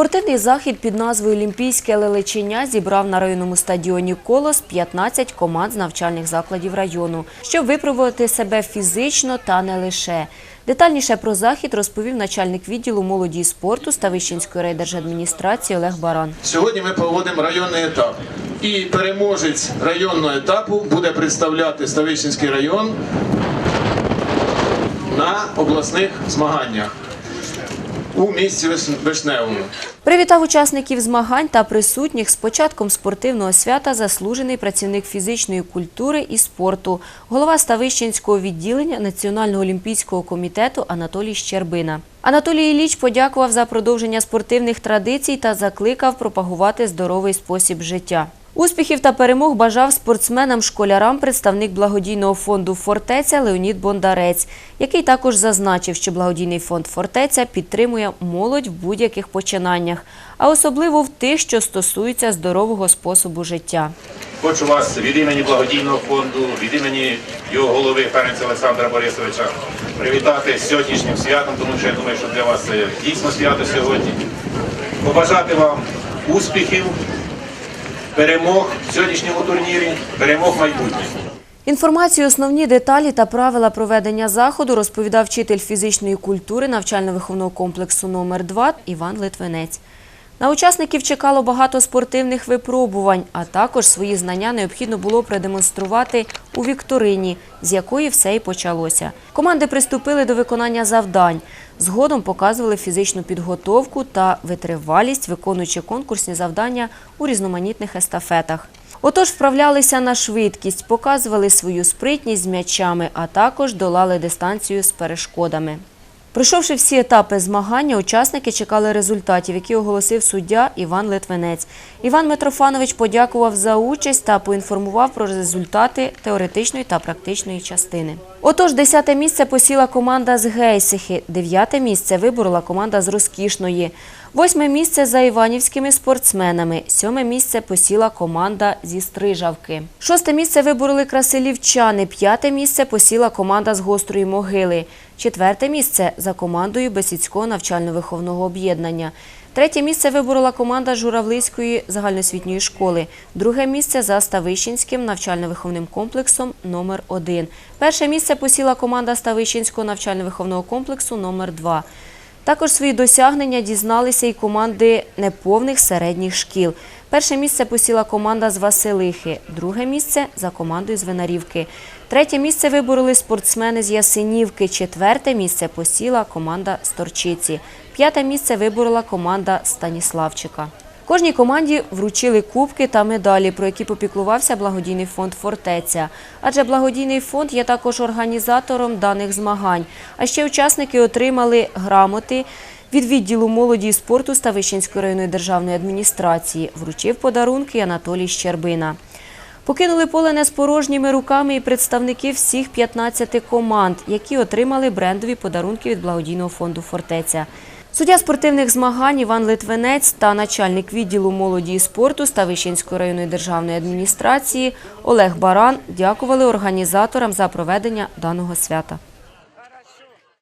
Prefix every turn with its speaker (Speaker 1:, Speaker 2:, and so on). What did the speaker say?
Speaker 1: Спортивний захід під назвою Олімпійське лелечення зібрав на районному стадіоні Колос 15 команд з навчальних закладів району, щоб випробувати себе фізично та не лише. Детальніше про захід розповів начальник відділу молоді і спорту Ставищенської райдержадміністрації Олег Баран.
Speaker 2: Сьогодні ми проводимо районний етап. І переможець районного етапу буде представляти Ставищенський район на обласних змаганнях у місті Вишневому.
Speaker 1: Привітав учасників змагань та присутніх з початком спортивного свята заслужений працівник фізичної культури і спорту, голова Ставищенського відділення Національного олімпійського комітету Анатолій Щербина. Анатолій Ілліч подякував за продовження спортивних традицій та закликав пропагувати здоровий спосіб життя. Успіхів та перемог бажав спортсменам-школярам представник благодійного фонду «Фортеця» Леонід Бондарець, який також зазначив, що благодійний фонд «Фортеця» підтримує молодь в будь-яких починаннях, а особливо в тих, що стосуються здорового способу життя.
Speaker 3: Хочу вас від імені благодійного фонду, від імені його голови Ференця Олександра Борисовича привітати з сьогоднішнім святом, тому що я думаю, що для вас це дійсно свято сьогодні. Побажати вам успіхів, перемог в сьогоднішньому турнірі, перемог майбутніх.
Speaker 1: Інформацію, основні деталі та правила проведення заходу розповідав вчитель фізичної культури навчально-виховного комплексу номер 2 Іван Литвинець. На учасників чекало багато спортивних випробувань, а також свої знання необхідно було продемонструвати у вікторині, з якої все і почалося. Команди приступили до виконання завдань. Згодом показували фізичну підготовку та витривалість, виконуючи конкурсні завдання у різноманітних естафетах. Отож, вправлялися на швидкість, показували свою спритність з м'ячами, а також долали дистанцію з перешкодами. Пройшовши всі етапи змагання, учасники чекали результатів, які оголосив суддя Іван Литвинець. Іван Митрофанович подякував за участь та поінформував про результати теоретичної та практичної частини. Отож, 10 місце посіла команда з Гейсихи, 9 місце виборола команда з Розкішної, восьме місце за іванівськими спортсменами, сьоме місце посіла команда зі Стрижавки. Шосте місце вибороли красилівчани, п'яте місце посіла команда з Гострої могили. Четверте місце за командою Бесідського навчально-виховного об'єднання. Третє місце виборола команда Журавлицької загальноосвітньої школи. Друге місце за Ставищенським навчально-виховним комплексом номер 1 Перше місце посіла команда Ставищенського навчально-виховного комплексу номер 2 також свої досягнення дізналися і команди неповних середніх шкіл. Перше місце посіла команда з Василихи, друге місце за командою з Винарівки. Третє місце вибороли спортсмени з Ясенівки, четверте місце посіла команда з Торчиці. П'яте місце виборола команда Станіславчика. Кожній команді вручили кубки та медалі, про які попіклувався благодійний фонд «Фортеця». Адже благодійний фонд є також організатором даних змагань. А ще учасники отримали грамоти від відділу молоді і спорту Ставищенської районної державної адміністрації. Вручив подарунки Анатолій Щербина. Покинули поле не з порожніми руками і представники всіх 15 команд, які отримали брендові подарунки від благодійного фонду «Фортеця». Суддя спортивних змагань Іван Литвинець та начальник відділу молоді і спорту Ставищенської районної державної адміністрації Олег Баран дякували організаторам за проведення даного свята.